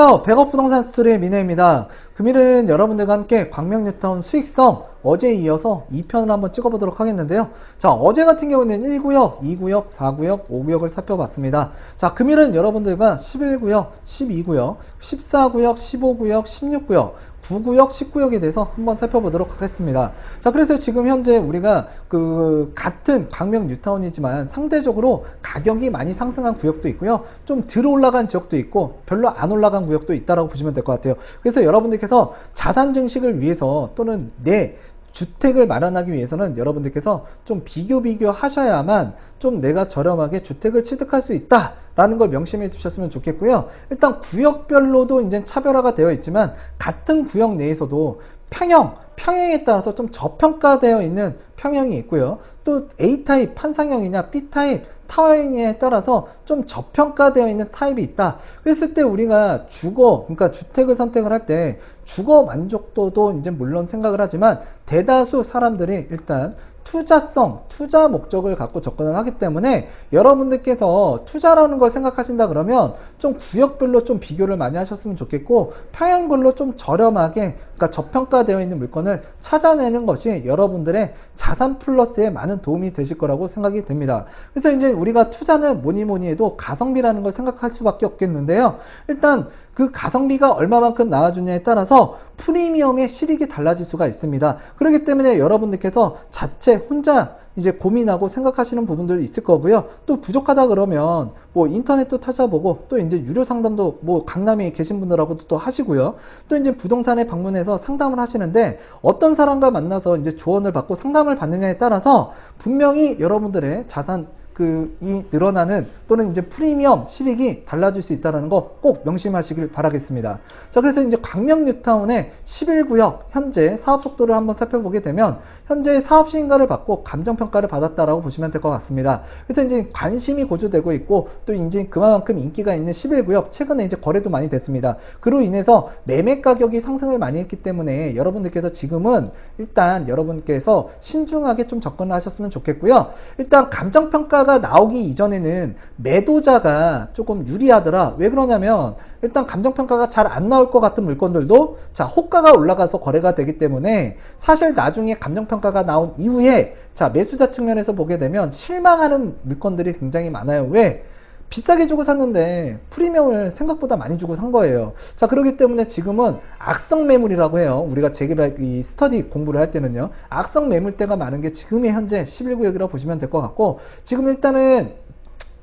안녕하세요. 백업 부동산 스토리의 민혜입니다. 금일은 여러분들과 함께 광명뉴타운 수익성 어제에 이어서 2편을 한번 찍어보도록 하겠는데요. 자, 어제 같은 경우는 1구역, 2구역, 4구역, 5구역을 살펴봤습니다. 자, 금일은 여러분들과 11구역, 12구역, 14구역, 15구역, 16구역, 9구역, 10구역에 대해서 한번 살펴보도록 하겠습니다. 자, 그래서 지금 현재 우리가 그 같은 광명 뉴타운이지만 상대적으로 가격이 많이 상승한 구역도 있고요. 좀 들어 올라간 지역도 있고 별로 안 올라간 구역도 있다라고 보시면 될 것 같아요. 그래서 여러분들께서 자산 증식을 위해서 또는 내 주택을 마련하기 위해서는 여러분들께서 좀 비교 비교 하셔야만 좀 내가 저렴하게 주택을 취득할 수 있다 라는 걸 명심해 주셨으면 좋겠고요. 일단 구역별로도 이제 차별화가 되어 있지만 같은 구역 내에서도 평형, 평형에 따라서 좀 저평가되어 있는 평형이 있고요. 또 A타입 판상형이냐 B타입 타워형에 따라서 좀 저평가되어 있는 타입이 있다. 그랬을 때 우리가 주거, 그러니까 주택을 선택을 할 때 주거 만족도도 이제 물론 생각을 하지만 대다수 사람들이 일단 투자성, 투자 목적을 갖고 접근을 하기 때문에 여러분들께서 투자라는 걸 생각하신다 그러면 좀 구역별로 좀 비교를 많이 하셨으면 좋겠고 평형별로 좀 저렴하게 그러니까 저평가되어 있는 물건을 찾아내는 것이 여러분들의 자산 플러스에 많은 도움이 되실 거라고 생각이 됩니다. 그래서 이제 우리가 투자는 뭐니 뭐니 해도 가성비라는 걸 생각할 수밖에 없겠는데요. 일단 그 가성비가 얼마만큼 나와주냐에 따라서 프리미엄의 실익이 달라질 수가 있습니다. 그렇기 때문에 여러분들께서 자체 혼자 이제 고민하고 생각하시는 부분들이 있을 거고요. 또 부족하다 그러면 뭐 인터넷도 찾아보고 또 이제 유료 상담도 뭐 강남에 계신 분들하고도 또 하시고요. 또 이제 부동산에 방문해서 상담을 하시는데 어떤 사람과 만나서 이제 조언을 받고 상담을 받느냐에 따라서 분명히 여러분들의 자산 그 이 늘어나는 또는 이제 프리미엄 실익이 달라질 수 있다는 거 꼭 명심하시길 바라겠습니다. 자, 그래서 이제 광명 뉴타운의 11구역 현재 사업 속도를 한번 살펴보게 되면 현재 사업 시행가를 받고 감정 평가를 받았다라고 보시면 될 것 같습니다. 그래서 이제 관심이 고조되고 있고 또 이제 그만큼 인기가 있는 11구역 최근에 이제 거래도 많이 됐습니다. 그로 인해서 매매 가격이 상승을 많이 했기 때문에 여러분들께서 지금은 일단 여러분께서 신중하게 좀 접근을 하셨으면 좋겠고요. 일단 감정 평가 가 나오기 이전에는 매도자가 조금 유리하더라. 왜 그러냐면 일단 감정평가가 잘 안 나올 것 같은 물건들도 자 호가가 올라가서 거래가 되기 때문에 사실 나중에 감정평가가 나온 이후에 자 매수자 측면에서 보게 되면 실망하는 물건들이 굉장히 많아요. 왜? 비싸게 주고 샀는데 프리미엄을 생각보다 많이 주고 산 거예요. 자, 그렇기 때문에 지금은 악성 매물이라고 해요. 우리가 재개발 이 스터디 공부를 할 때는요. 악성 매물대가 많은 게 지금이 현재 11구역이라고 보시면 될 것 같고 지금 일단은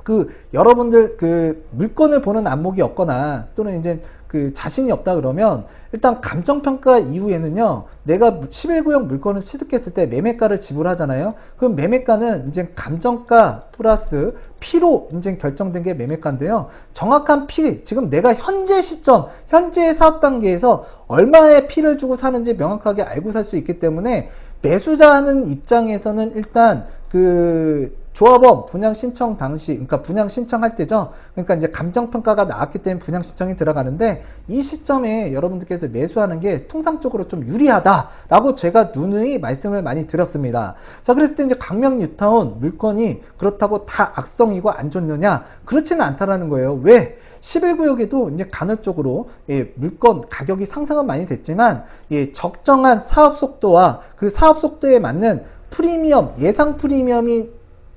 그 여러분들 그 물건을 보는 안목이 없거나 또는 이제 그 자신이 없다 그러면 일단 감정평가 이후에는요 내가 11구역 물건을 취득했을 때 매매가를 지불하잖아요. 그럼 매매가는 이제 감정가 플러스 피로 이제 결정된 게 매매가인데요. 정확한 피 지금 내가 현재 시점 현재 사업 단계에서 얼마의 피를 주고 사는지 명확하게 알고 살 수 있기 때문에 매수자하는 입장에서는 일단 그 조합원 분양 신청 당시, 그러니까 분양 신청할 때죠. 그러니까 이제 감정 평가가 나왔기 때문에 분양 신청이 들어가는데 이 시점에 여러분들께서 매수하는 게 통상적으로 좀 유리하다라고 제가 누누이 말씀을 많이 드렸습니다. 자, 그랬을 때 이제 강명 뉴타운 물건이 그렇다고 다 악성이고 안 좋느냐? 그렇지는 않다라는 거예요. 왜? 11구역에도 이제 간헐적으로 예, 물건 가격이 상승은 많이 됐지만 예, 적정한 사업 속도와 그 사업 속도에 맞는 프리미엄 예상 프리미엄이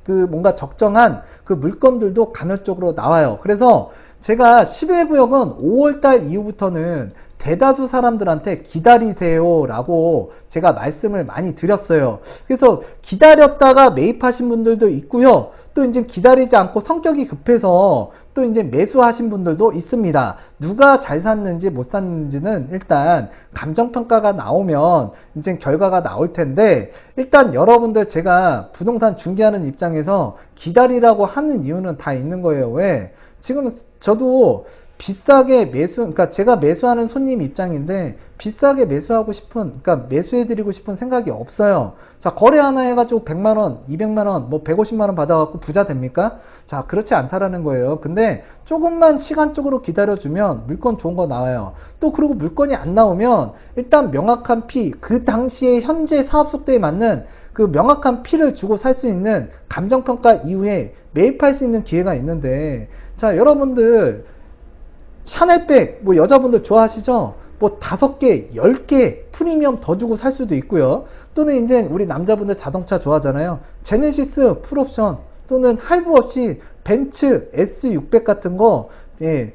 그 뭔가 적정한 그 물건들도 간헐적으로 나와요. 그래서 제가 11구역은 5월달 이후부터는 대다수 사람들한테 기다리세요 라고 제가 말씀을 많이 드렸어요. 그래서 기다렸다가 매입하신 분들도 있고요. 또 이제 기다리지 않고 성격이 급해서 또 이제 매수하신 분들도 있습니다. 누가 잘 샀는지 못 샀는지는 일단 감정평가가 나오면 이제 결과가 나올 텐데 일단 여러분들 제가 부동산 중개하는 입장에서 기다리라고 하는 이유는 다 있는 거예요. 왜? 지금 저도 비싸게 매수, 그러니까 제가 매수하는 손님 입장인데 비싸게 매수하고 싶은, 그러니까 매수해드리고 싶은 생각이 없어요. 자, 거래 하나 해가지고 100만원, 200만원, 뭐 150만원 받아갖고 부자 됩니까? 자, 그렇지 않다라는 거예요. 근데 조금만 시간적으로 기다려주면 물건 좋은 거 나와요. 또 그리고 물건이 안 나오면 일단 명확한 피, 그 당시에 현재 사업 속도에 맞는 그 명확한 피를 주고 살 수 있는 감정평가 이후에 매입할 수 있는 기회가 있는데, 자, 여러분들, 샤넬백 뭐 여자분들 좋아하시죠? 뭐 다섯 개, 열 개 프리미엄 더 주고 살 수도 있고요. 또는 이제 우리 남자분들 자동차 좋아하잖아요. 제네시스 풀옵션 또는 할부 없이 벤츠 S600 같은 거 예,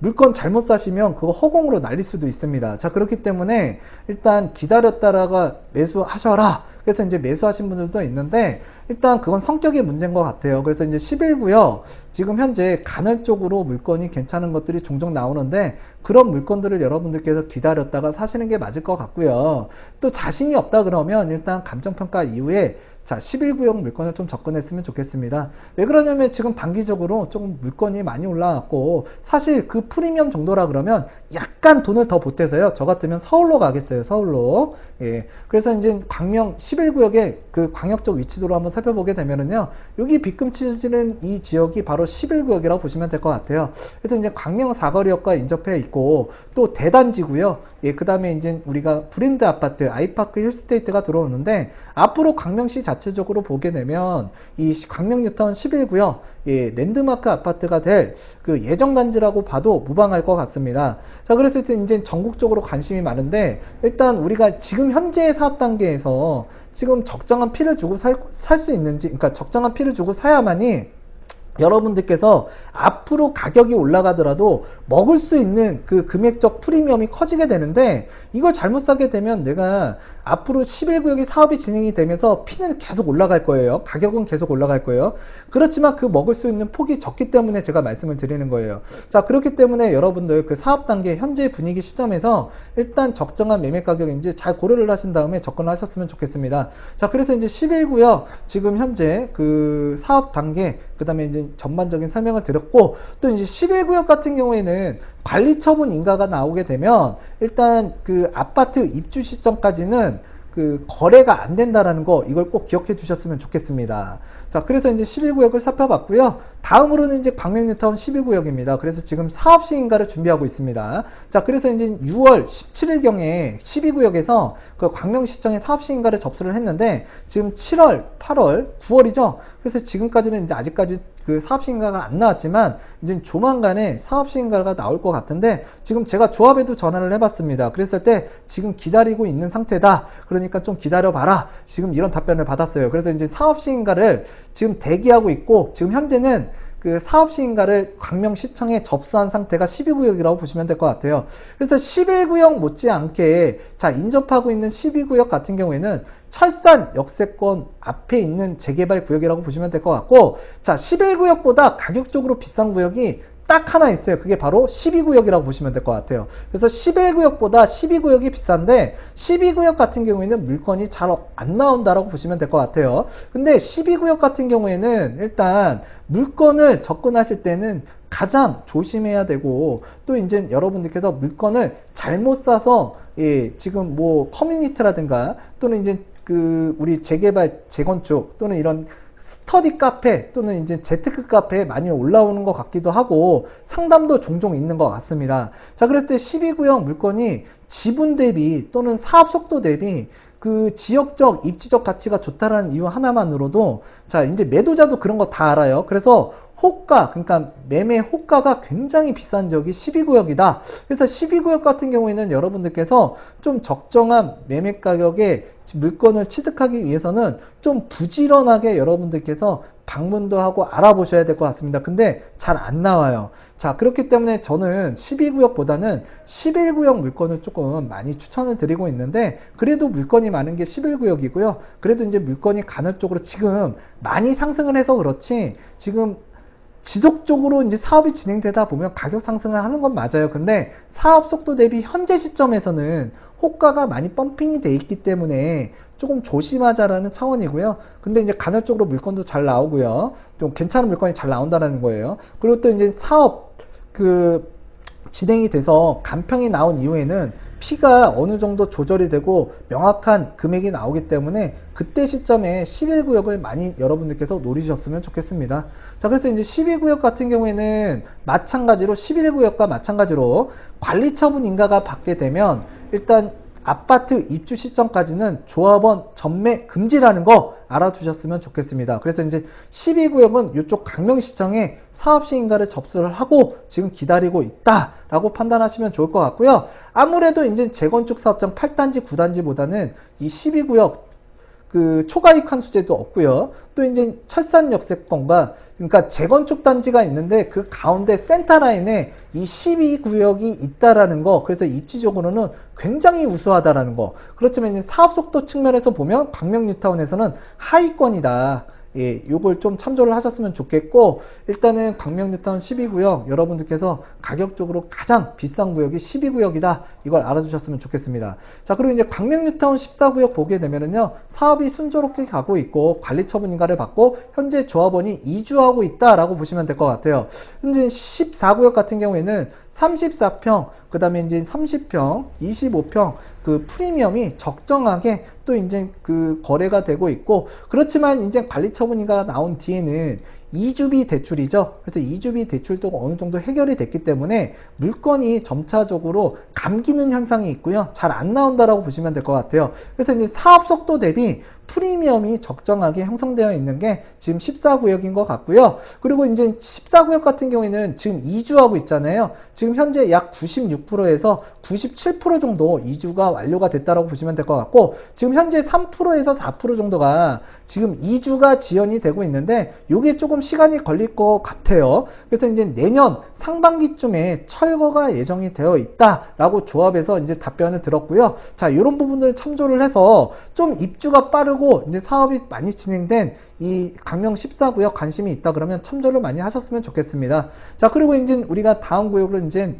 물건 잘못 사시면 그거 허공으로 날릴 수도 있습니다. 자, 그렇기 때문에 일단 기다렸다가 매수하셔라. 그래서 이제 매수하신 분들도 있는데 일단 그건 성격의 문제인 것 같아요. 그래서 이제 11구요. 지금 현재 간헐적으로 물건이 괜찮은 것들이 종종 나오는데 그런 물건들을 여러분들께서 기다렸다가 사시는 게 맞을 것 같고요. 또 자신이 없다 그러면 일단 감정평가 이후에 자, 11구역 물건을 좀 접근했으면 좋겠습니다. 왜 그러냐면 지금 단기적으로 조금 물건이 많이 올라왔고 사실 그 프리미엄 정도라 그러면 약간 돈을 더 보태서요. 저 같으면 서울로 가겠어요. 서울로. 예. 그래서 이제 광명 11구역의 그 광역적 위치도로 한번 살펴보게 되면은요. 여기 빗금치지는 이 지역이 바로 11구역이라고 보시면 될 것 같아요. 그래서 이제 광명 사거리역과 인접해 있고 또 대단지고요. 예, 그 다음에 이제 우리가 브랜드 아파트 아이파크 힐스테이트가 들어오는데 앞으로 광명시 자체적으로 보게 되면 이 광명 뉴타운 11구역 예, 랜드마크 아파트가 될 그 예정 단지라고 봐도 무방할 것 같습니다. 자, 그래서 이제 전국적으로 관심이 많은데 일단 우리가 지금 현재 사업 단계에서 지금 적정한 피를 주고 살 수 있는지, 그러니까 적정한 피를 주고 사야만이 여러분들께서 앞으로 가격이 올라가더라도 먹을 수 있는 그 금액적 프리미엄이 커지게 되는데 이걸 잘못 사게 되면 내가 앞으로 11구역이 사업이 진행이 되면서 피는 계속 올라갈 거예요. 가격은 계속 올라갈 거예요. 그렇지만 그 먹을 수 있는 폭이 적기 때문에 제가 말씀을 드리는 거예요. 자, 그렇기 때문에 여러분들 그 사업 단계 현재 분위기 시점에서 일단 적정한 매매 가격인지 잘 고려를 하신 다음에 접근을 하셨으면 좋겠습니다. 자, 그래서 이제 11구역 지금 현재 그 사업 단계 그 다음에 이제 전반적인 설명을 드렸고 또 이제 11구역 같은 경우에는 관리 처분 인가가 나오게 되면 일단 그 아파트 입주 시점까지는 그 거래가 안 된다라는 거 이걸 꼭 기억해 주셨으면 좋겠습니다. 자, 그래서 이제 11구역을 살펴봤고요. 다음으로는 이제 광명뉴타운 12구역입니다. 그래서 지금 사업 시인가를 준비하고 있습니다. 자, 그래서 이제 6월 17일 경에 12구역에서 그 광명시청에 사업 시인가를 접수를 했는데 지금 7월, 8월, 9월이죠. 그래서 지금까지는 이제 아직까지 그 사업 시인가가 안 나왔지만 이제 조만간에 사업 시인가가 나올 것 같은데 지금 제가 조합에도 전화를 해봤습니다. 그랬을 때 지금 기다리고 있는 상태다. 그러니까 좀 기다려 봐라. 지금 이런 답변을 받았어요. 그래서 이제 사업 시인가를 지금 대기하고 있고 지금 현재는 그 사업 시인가를 광명시청에 접수한 상태가 12구역이라고 보시면 될 것 같아요. 그래서 11구역 못지않게 자 인접하고 있는 12구역 같은 경우에는 철산 역세권 앞에 있는 재개발 구역이라고 보시면 될 것 같고 자 11구역보다 가격적으로 비싼 구역이 딱 하나 있어요. 그게 바로 12구역이라고 보시면 될 것 같아요. 그래서 11구역보다 12구역이 비싼데 12구역 같은 경우에는 물건이 잘 안 나온다라고 보시면 될 것 같아요. 근데 12구역 같은 경우에는 일단 물건을 접근하실 때는 가장 조심해야 되고 또 이제 여러분들께서 물건을 잘못 사서 예, 지금 뭐 커뮤니티라든가 또는 이제 그 우리 재개발 재건축 또는 이런 스터디 카페 또는 이제 재테크 카페에 많이 올라오는 것 같기도 하고 상담도 종종 있는 것 같습니다. 자, 그랬을 때 12구역 물건이 지분 대비 또는 사업 속도 대비 그 지역적 입지적 가치가 좋다라는 이유 하나만으로도 자, 이제 매도자도 그런 거 다 알아요. 그래서 호가, 그러니까 매매 호가가 굉장히 비싼 지역이 12구역이다. 그래서 12구역 같은 경우에는 여러분들께서 좀 적정한 매매 가격에 물건을 취득하기 위해서는 좀 부지런하게 여러분들께서 방문도 하고 알아보셔야 될 것 같습니다. 근데 잘 안 나와요. 자, 그렇기 때문에 저는 12구역보다는 11구역 물건을 조금 많이 추천을 드리고 있는데, 그래도 물건이 많은 게 11구역이고요. 그래도 이제 물건이 간헐적으로 지금 많이 상승을 해서 그렇지, 지금 지속적으로 이제 사업이 진행되다 보면 가격 상승을 하는 건 맞아요. 근데 사업 속도 대비 현재 시점에서는 호가가 많이 펌핑이 돼 있기 때문에 조금 조심하자라는 차원이고요. 근데 이제 간헐적으로 물건도 잘 나오고요. 좀 괜찮은 물건이 잘 나온다는 거예요. 그리고 또 이제 사업 그 진행이 돼서 간평이 나온 이후에는 피가 어느 정도 조절이 되고 명확한 금액이 나오기 때문에 그때 시점에 11구역을 많이 여러분들께서 노리셨으면 좋겠습니다. 자, 그래서 이제 12구역 같은 경우에는 마찬가지로 11구역과 마찬가지로 관리 처분 인가가 받게 되면 일단 아파트 입주 시점까지는 조합원 전매 금지라는 거 알아두셨으면 좋겠습니다. 그래서 이제 12구역은 이쪽 강명시청에 사업시인가를 접수를 하고 지금 기다리고 있다라고 판단하시면 좋을 것 같고요. 아무래도 이제 재건축 사업장 8단지, 9단지보다는 이 12구역 그 초과이익 환수제도 없고요. 또 이제 철산 역세권과 그러니까 재건축 단지가 있는데 그 가운데 센터 라인에 이 12구역이 있다라는 거. 그래서 입지적으로는 굉장히 우수하다라는 거. 그렇지만 이제 사업 속도 측면에서 보면 광명 뉴타운에서는 하위권이다. 예, 요걸 좀 참조를 하셨으면 좋겠고, 일단은 광명뉴타운 12구역, 여러분들께서 가격적으로 가장 비싼 구역이 12구역이다. 이걸 알아주셨으면 좋겠습니다. 자, 그리고 이제 광명뉴타운 14구역 보게 되면은요, 사업이 순조롭게 가고 있고, 관리 처분 인가를 받고, 현재 조합원이 이주하고 있다라고 보시면 될 것 같아요. 현재 14구역 같은 경우에는 34평, 그 다음에 이제 30평, 25평, 그 프리미엄이 적정하게 또 이제 그 거래가 되고 있고, 그렇지만 이제 관리 처분인가가 나온 뒤에는 이주비 대출이죠. 그래서 이주비 대출도 어느 정도 해결이 됐기 때문에 물건이 점차적으로 감기는 현상이 있고요. 잘 안 나온다라고 보시면 될 것 같아요. 그래서 이제 사업 속도 대비 프리미엄이 적정하게 형성되어 있는 게 지금 14구역인 것 같고요. 그리고 이제 14구역 같은 경우에는 지금 이주하고 있잖아요. 지금 현재 약 96%에서 97% 정도 이주가 완료가 됐다라고 보시면 될 것 같고 지금 현재 3%에서 4% 정도가 지금 이주가 지연이 되고 있는데 이게 조금 시간이 걸릴 것 같아요. 그래서 이제 내년 상반기쯤에 철거가 예정이 되어 있다라고 조합에서 이제 답변을 들었고요. 자, 이런 부분들을 참조를 해서 좀 입주가 빠르고 이제 사업이 많이 진행된 이 강명 14구역 관심이 있다 그러면 참조를 많이 하셨으면 좋겠습니다. 자, 그리고 이제 우리가 다음 구역으로 이제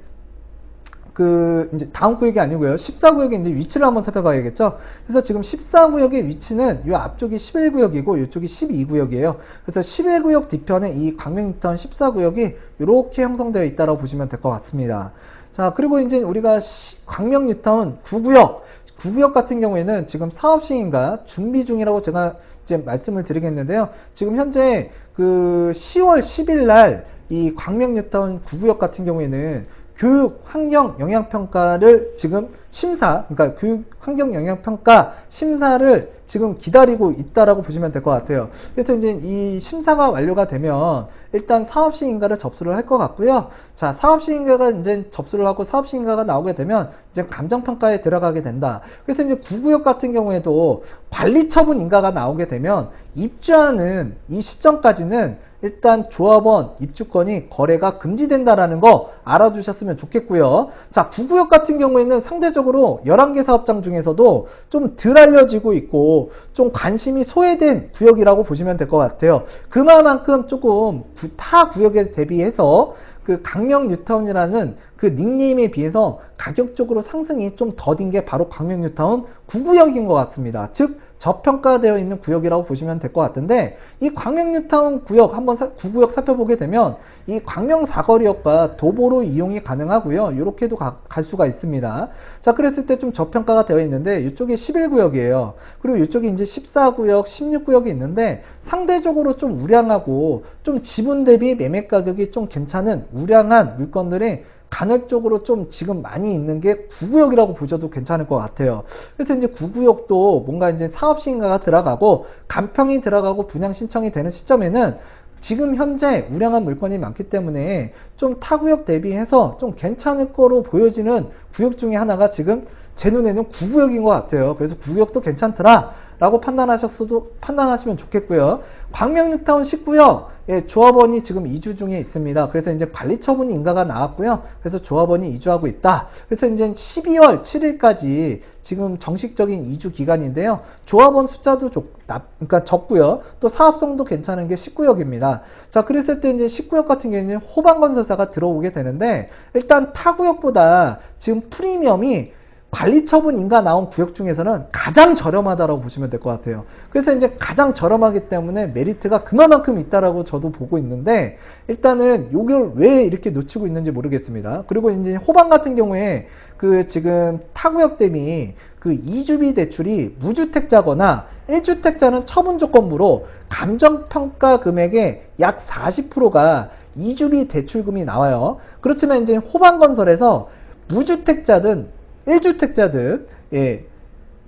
그 이제 다음 구역이 아니고요. 14구역의 이제 위치를 한번 살펴봐야겠죠. 그래서 지금 14구역의 위치는 이 앞쪽이 11구역이고 이쪽이 12구역이에요. 그래서 11구역 뒤편에 이 광명뉴타운 14구역이 이렇게 형성되어 있다고 보시면 될 것 같습니다. 자, 그리고 이제 우리가 시- 광명 뉴타운 9구역 9구역 같은 경우에는 지금 사업 시행과 준비 중이라고 제가 이제 말씀을 드리겠는데요. 지금 현재 그 10월 10일 날 이 광명뉴타운 9구역 같은 경우에는 교육 환경 영향 평가를 지금 심사 그러니까 교육 환경 영향 평가 심사를 지금 기다리고 있다라고 보시면 될 것 같아요. 그래서 이제 이 심사가 완료가 되면 일단 사업 시행가를 접수를 할 것 같고요. 자, 사업 시행가가 이제 접수를 하고 사업 시행가가 나오게 되면 이제 감정 평가에 들어가게 된다. 그래서 이제 구구역 같은 경우에도 관리 처분 인가가 나오게 되면 입주하는 이 시점까지는 일단 조합원 입주권이 거래가 금지된다라는 거 알아주셨으면 좋겠고요. 자, 구구역 같은 경우에는 상대적으로 11개 사업장 중에서도 좀 덜 알려지고 있고 좀 관심이 소외된 구역이라고 보시면 될 것 같아요. 그만큼 조금 구- 타 구역에 대비해서 그 강명 뉴타운이라는 그 닉네임에 비해서 가격적으로 상승이 좀 더딘 게 바로 강명 뉴타운 9구역인 것 같습니다. 즉 저평가되어 있는 구역이라고 보시면 될 것 같은데 이 광명 뉴타운 구역 한번 사- 9구역 살펴보게 되면 이 광명 사거리역과 도보로 이용이 가능하고요. 이렇게도 가- 갈 수가 있습니다. 자 그랬을 때 좀 저평가가 되어 있는데 이쪽이 11구역이에요. 그리고 이쪽이 이제 14구역, 16구역이 있는데 상대적으로 좀 우량하고 좀 지분 대비 매매 가격이 좀 괜찮은 우량한 물건들이 간헐적으로 좀 지금 많이 있는 게 구구역이라고 보셔도 괜찮을 것 같아요. 그래서 이제 구구역도 뭔가 이제 사업 시행가가 들어가고 간평이 들어가고 분양 신청이 되는 시점에는 지금 현재 우량한 물건이 많기 때문에 좀 타구역 대비해서 좀 괜찮을 거로 보여지는 구역 중에 하나가 지금 제 눈에는 구구역인 것 같아요. 그래서 구구역도 괜찮더라. 라고 판단하셨어도 판단하시면 좋겠고요. 광명뉴타운 19역 예, 조합원이 지금 이주 중에 있습니다. 그래서 이제 관리 처분이 인가가 나왔고요. 그래서 조합원이 이주하고 있다. 그래서 이제 12월 7일까지 지금 정식적인 이주 기간인데요. 조합원 숫자도 적, 나- 그러니까 적고요. 또 사업성도 괜찮은 게 19역입니다. 자, 그랬을 때 이제 19역 같은 경우에는 호반건설사가 들어오게 되는데 일단 타구역보다 지금 프리미엄이 관리 처분 인가 나온 구역 중에서는 가장 저렴하다라고 보시면 될 것 같아요. 그래서 이제 가장 저렴하기 때문에 메리트가 그만큼 있다라고 저도 보고 있는데 일단은 요걸 왜 이렇게 놓치고 있는지 모르겠습니다. 그리고 이제 호반 같은 경우에 그 지금 타구역 대비 그 이주비 대출이 무주택자거나 1주택자는 처분 조건부로 감정평가 금액의 약 40%가 이주비 대출금이 나와요. 그렇지만 이제 호반건설에서 무주택자든 1주택자든 예,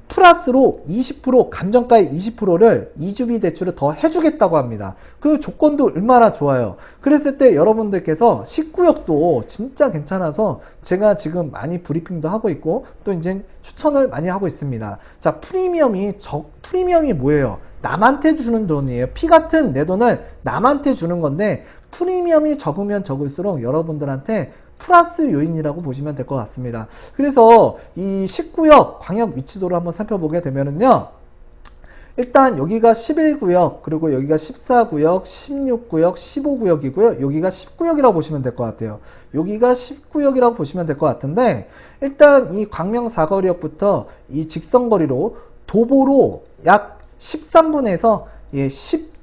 플러스로 20% 감정가의 20%를 이주비 대출을 더 해주겠다고 합니다. 그 조건도 얼마나 좋아요. 그랬을 때 여러분들께서 19역도 진짜 괜찮아서 제가 지금 많이 브리핑도 하고 있고 또 이제 추천을 많이 하고 있습니다. 자 프리미엄이 적 프리미엄이 뭐예요? 남한테 주는 돈이에요. 피 같은 내 돈을 남한테 주는 건데 프리미엄이 적으면 적을수록 여러분들한테 플러스 요인이라고 보시면 될 것 같습니다. 그래서 이 19역 광역 위치도를 한번 살펴보게 되면은요. 일단 여기가 11구역, 그리고 여기가 14구역, 16구역, 15구역이고요. 여기가 10구역이라고 보시면 될 것 같아요. 여기가 10구역이라고 보시면 될 것 같은데 일단 이 광명 사거리역부터 이 직선거리로 도보로 약 13분에서 예,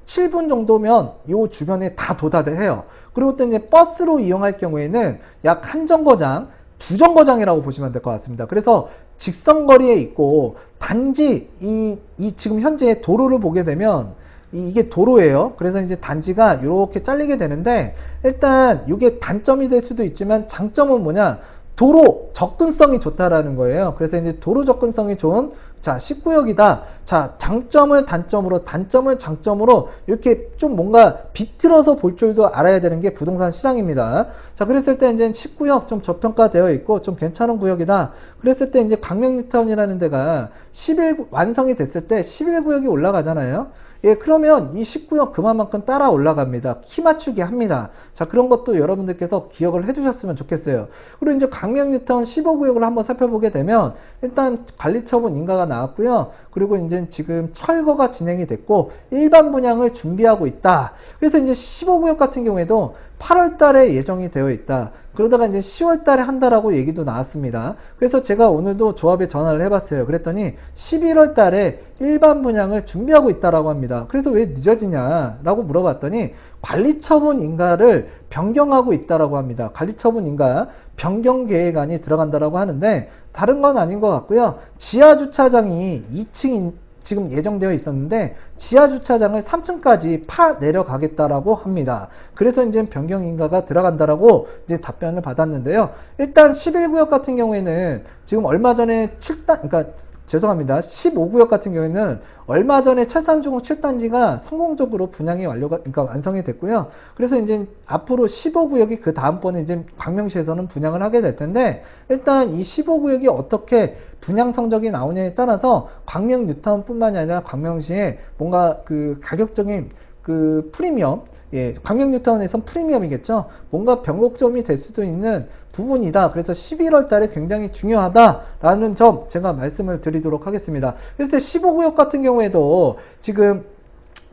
17분 정도면 이 주변에 다 도달을 해요. 그리고 또 이제 버스로 이용할 경우에는 약 한 정거장, 두 정거장이라고 보시면 될 것 같습니다. 그래서 직선 거리에 있고 단지 이, 이 지금 현재 도로를 보게 되면 이- 이게 도로예요. 그래서 이제 단지가 이렇게 잘리게 되는데 일단 이게 단점이 될 수도 있지만 장점은 뭐냐? 도로 접근성이 좋다라는 거예요. 그래서 이제 도로 접근성이 좋은 자 19역이다. 자 장점을 단점으로 단점을 장점으로 이렇게 좀 뭔가 비틀어서 볼 줄도 알아야 되는 게 부동산 시장입니다. 자 그랬을 때 이제 19역 좀 저평가되어 있고 좀 괜찮은 구역이다. 그랬을 때 이제 강명뉴타운이라는 데가 11 완성이 됐을 때 11구역이 올라가잖아요. 예, 그러면 이 19역 그만큼 따라 올라갑니다. 키 맞추기 합니다. 자, 그런 것도 여러분들께서 기억을 해두셨으면 좋겠어요. 그리고 이제 강명뉴타운 15구역을 한번 살펴보게 되면 일단 관리처분 인가가 나왔고요. 그리고 이제 지금 철거가 진행이 됐고 일반 분양을 준비하고 있다. 그래서 이제 15구역 같은 경우에도 8월 달에 예정이 되어 있다. 그러다가 이제 10월 달에 한다라고 얘기도 나왔습니다. 그래서 제가 오늘도 조합에 전화를 해봤어요. 그랬더니 11월 달에 일반 분양을 준비하고 있다라고 합니다. 그래서 왜 늦어지냐라고 물어봤더니 관리처분 인가를 변경하고 있다라고 합니다. 관리처분 인가 변경 계획안이 들어간다라고 하는데 다른 건 아닌 것 같고요. 지하 주차장이 2층인 지금 예정되어 있었는데 지하 주차장을 3층까지 파 내려가겠다라고 합니다. 그래서 이제 변경 인가가 들어간다라고 이제 답변을 받았는데요. 일단 11구역 같은 경우에는 지금 얼마 전에 7단 그러니까 죄송합니다. 15구역 같은 경우에는 얼마 전에 철산중공 7단지가 성공적으로 분양이 완료가, 그러니까 완성이 됐고요. 그래서 이제 앞으로 15구역이 그 다음번에 이제 광명시에서는 분양을 하게 될 텐데, 일단 이 15구역이 어떻게 분양 성적이 나오냐에 따라서 광명 뉴타운 뿐만이 아니라 광명시에 뭔가 그 가격적인 그 프리미엄, 예, 광명 뉴타운에선 프리미엄이겠죠. 뭔가 변곡점이 될 수도 있는 부분이다. 그래서 11월 달에 굉장히 중요하다라는 점 제가 말씀을 드리도록 하겠습니다. 그래서 15구역 같은 경우에도 지금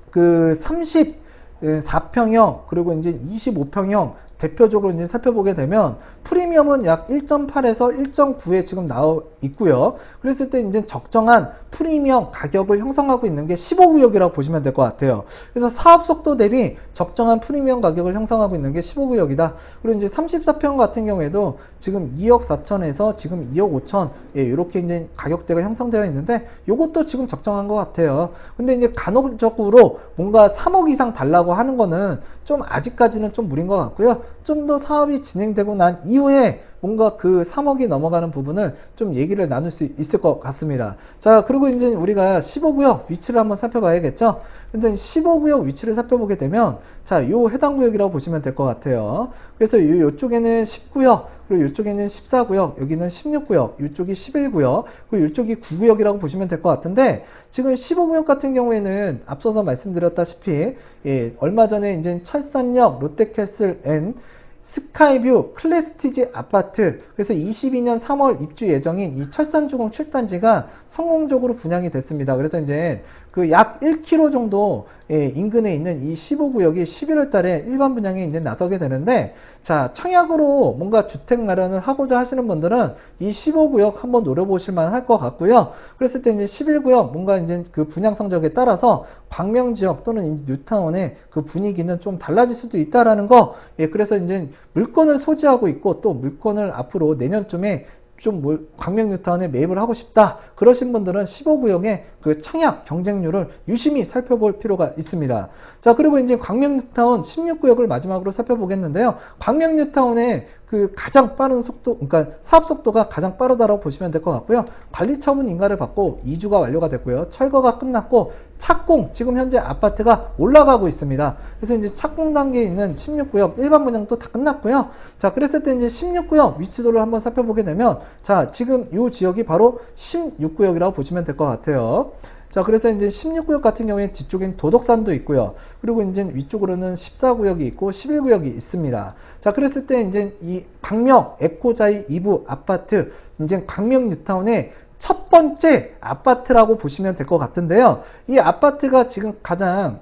그 34평형 그리고 이제 25평형 대표적으로 이제 살펴보게 되면 프리미엄은 약 1.8에서 1.9에 지금 나와 있고요. 그랬을 때 이제 적정한 프리미엄 가격을 형성하고 있는 게 15구역이라고 보시면 될 것 같아요. 그래서 사업 속도 대비 적정한 프리미엄 가격을 형성하고 있는 게 15구역이다. 그리고 이제 34평 같은 경우에도 지금 2억 4천에서 지금 2억 5천 예, 이렇게 이제 가격대가 형성되어 있는데 이것도 지금 적정한 것 같아요. 근데 이제 간혹적으로 뭔가 3억 이상 달라고 하는 거는 좀 아직까지는 좀 무리인 것 같고요. 좀 더 사업이 진행되고 난 이후에 뭔가 그 3억이 넘어가는 부분을 좀 얘기를 나눌 수 있을 것 같습니다. 자, 그리고 이제 우리가 15구역 위치를 한번 살펴봐야겠죠? 근데 15구역 위치를 살펴보게 되면, 자, 요 해당 구역이라고 보시면 될 것 같아요. 그래서 요, 요쪽에는 10구역, 그리고 요쪽에는 14구역, 여기는 16구역, 요쪽이 11구역, 그리고 요쪽이 9구역이라고 보시면 될 것 같은데, 지금 15구역 같은 경우에는 앞서서 말씀드렸다시피, 예, 얼마 전에 이제 철산역 롯데캐슬 앤 스카이뷰 클래스티지 아파트 그래서 22년 3월 입주 예정인 이 철산주공 7단지가 성공적으로 분양이 됐습니다. 그래서 이제 그 약 1km 정도 예, 인근에 있는 이 15구역이 11월 달에 일반 분양에 이제 나서게 되는데 자 청약으로 뭔가 주택 마련을 하고자 하시는 분들은 이 15구역 한번 노려보실 만할 것 같고요. 그랬을 때 이제 11구역 뭔가 이제 그 분양 성적에 따라서 광명 지역 또는 이 뉴타운의 그 분위기는 좀 달라질 수도 있다라는 거. 예, 그래서 이제 물건을 소지하고 있고 또 물건을 앞으로 내년쯤에 좀 뭘- 광명뉴타운에 매입을 하고 싶다. 그러신 분들은 15구역의 그 청약 경쟁률을 유심히 살펴볼 필요가 있습니다. 자, 그리고 이제 광명뉴타운 16구역을 마지막으로 살펴보겠는데요. 광명뉴타운의 그 가장 빠른 속도, 그러니까 사업 속도가 가장 빠르다고 보시면 될 것 같고요. 관리 처분 인가를 받고 2주가 완료가 됐고요. 철거가 끝났고 착공 지금 현재 아파트가 올라가고 있습니다. 그래서 이제 착공 단계에 있는 16구역 일반 분양도 다 끝났고요. 자, 그랬을 때 이제 16구역 위치도를 한번 살펴보게 되면 자, 지금 이 지역이 바로 16구역이라고 보시면 될 것 같아요. 자, 그래서 이제 16구역 같은 경우에 뒤쪽엔 도덕산도 있고요. 그리고 이제 위쪽으로는 14구역이 있고 11구역이 있습니다. 자, 그랬을 때 이제 이 강명 에코자이 2부 아파트, 이제 강명 뉴타운의 첫 번째 아파트라고 보시면 될 것 같은데요. 이 아파트가 지금 가장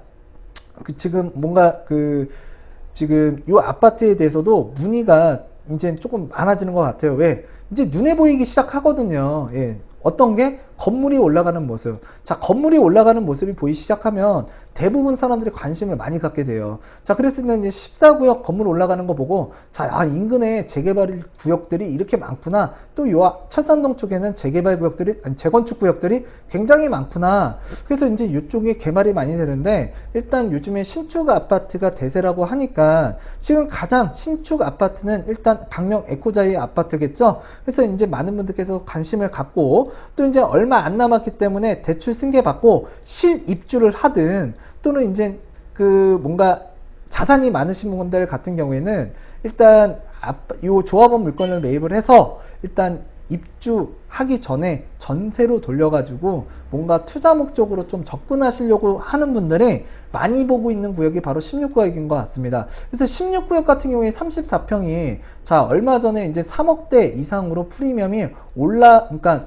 그 지금 뭔가 그 지금 이 아파트에 대해서도 문의가 이제 조금 많아지는 것 같아요. 왜? 이제 눈에 보이기 시작하거든요. 예. 어떤 게 건물이 올라가는 모습. 자, 건물이 올라가는 모습이 보이기 시작하면 대부분 사람들이 관심을 많이 갖게 돼요. 자, 그랬을 때 이제 14구역 건물 올라가는 거 보고 자, 아, 인근에 재개발 구역들이 이렇게 많구나. 또 요 철산동 쪽에는 재개발 구역들이 아니, 재건축 구역들이 굉장히 많구나. 그래서 이제 이쪽에 개발이 많이 되는데 일단 요즘에 신축 아파트가 대세라고 하니까 지금 가장 신축 아파트는 일단 강명 에코자이 아파트겠죠. 그래서 이제 많은 분들께서 관심을 갖고 또 이제 얼마 안 남았기 때문에 대출 승계 받고 실입주를 하든 또는 이제 그 뭔가 자산이 많으신 분들 같은 경우에는 일단 요 조합원 물건을 매입을 해서 일단 입주하기 전에 전세로 돌려가지고 뭔가 투자 목적으로 좀 접근하시려고 하는 분들이 많이 보고 있는 구역이 바로 16구역인 것 같습니다. 그래서 16구역 같은 경우에 34평이 자 얼마 전에 이제 3억대 이상으로 프리미엄이 올라 그러니까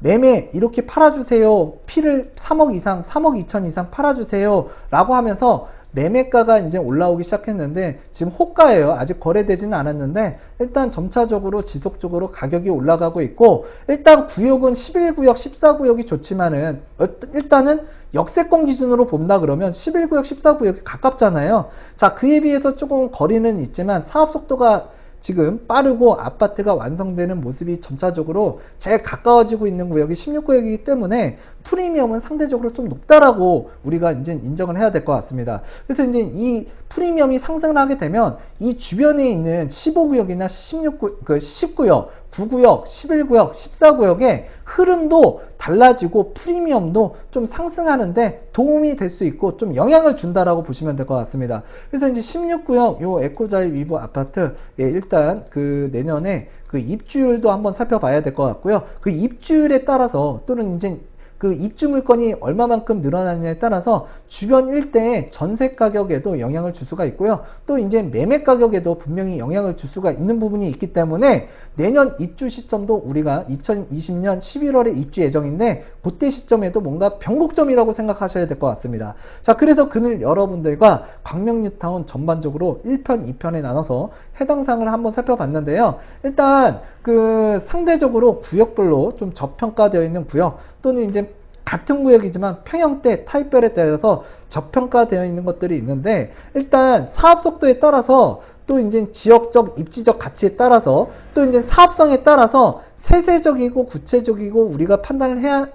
매매 이렇게 팔아주세요. 피를 3억 이상, 3억 2천 이상 팔아주세요. 라고 하면서 매매가가 이제 올라오기 시작했는데 지금 호가예요. 아직 거래되지는 않았는데 일단 점차적으로 지속적으로 가격이 올라가고 있고 일단 구역은 11구역, 14구역이 좋지만은 어, 일단은 역세권 기준으로 본다 그러면 11구역, 14구역이 가깝잖아요. 자, 그에 비해서 조금 거리는 있지만 사업 속도가 지금 빠르고 아파트가 완성되는 모습이 점차적으로 제일 가까워지고 있는 구역이 16구역이기 때문에 프리미엄은 상대적으로 좀 높다라고 우리가 이제 인정을 해야 될 것 같습니다. 그래서 이제 이 프리미엄이 상승을 하게 되면 이 주변에 있는 15구역이나 16구, 그 10구역, 9구역, 11구역, 14구역의 흐름도 달라지고 프리미엄도 좀 상승하는데 도움이 될 수 있고 좀 영향을 준다라고 보시면 될 것 같습니다. 그래서 이제 16구역 요 에코자이 위브 아파트 예, 일단 그 내년에 그 입주율도 한번 살펴봐야 될 것 같고요. 그 입주율에 따라서 또는 이제 그 입주 물건이 얼마만큼 늘어나느냐에 따라서 주변 일대의 전세 가격에도 영향을 줄 수가 있고요. 또 이제 매매 가격에도 분명히 영향을 줄 수가 있는 부분이 있기 때문에 내년 입주 시점도 우리가 2020년 11월에 입주 예정인데 그때 시점에도 뭔가 변곡점이라고 생각하셔야 될 것 같습니다. 자, 그래서 금일 여러분들과 광명뉴타운 전반적으로 1편, 2편에 나눠서 해당 사항을 한번 살펴봤는데요. 일단 그 상대적으로 구역별로 좀 저평가되어 있는 구역 또는 이제 같은 구역이지만 평형대 타입별에 따라서 저평가되어 있는 것들이 있는데 일단 사업 속도에 따라서 또 이제 지역적 입지적 가치에 따라서 또 이제 사업성에 따라서 세세적이고 구체적이고 우리가 판단을 해야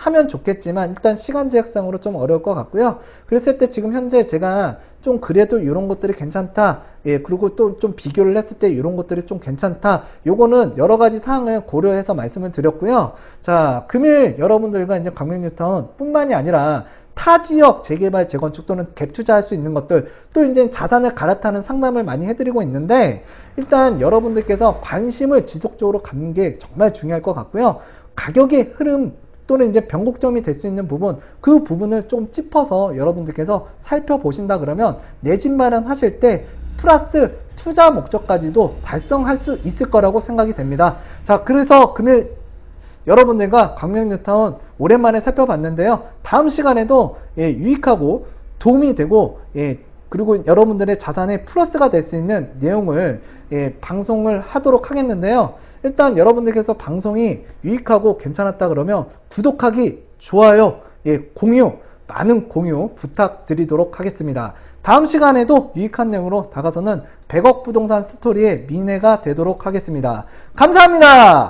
하면 좋겠지만 일단 시간 제약상으로 좀 어려울 것 같고요. 그랬을 때 지금 현재 제가 좀 그래도 이런 것들이 괜찮다. 예, 그리고 또 좀 비교를 했을 때 이런 것들이 좀 괜찮다. 요거는 여러 가지 사항을 고려해서 말씀을 드렸고요. 자, 금일 여러분들과 이제 강명뉴타운 뿐만이 아니라 타 지역 재개발, 재건축 또는 갭 투자할 수 있는 것들 또 이제 자산을 갈아타는 상담을 많이 해드리고 있는데 일단 여러분들께서 관심을 지속적으로 갖는 게 정말 중요할 것 같고요. 가격의 흐름 또는 이제 변곡점이 될 수 있는 부분 그 부분을 좀 짚어서 여러분들께서 살펴보신다 그러면 내 집 마련하실 때 플러스 투자 목적까지도 달성할 수 있을 거라고 생각이 됩니다. 자, 그래서 금일 여러분들과 광명뉴타운 오랜만에 살펴봤는데요. 다음 시간에도 예, 유익하고 도움이 되고 예, 그리고 여러분들의 자산에 플러스가 될 수 있는 내용을 예, 방송을 하도록 하겠는데요. 일단 여러분들께서 방송이 유익하고 괜찮았다 그러면 구독하기, 좋아요, 예, 공유, 많은 공유 부탁드리도록 하겠습니다. 다음 시간에도 유익한 내용으로 다가서는 100억 부동산 스토리의 미래가 되도록 하겠습니다. 감사합니다.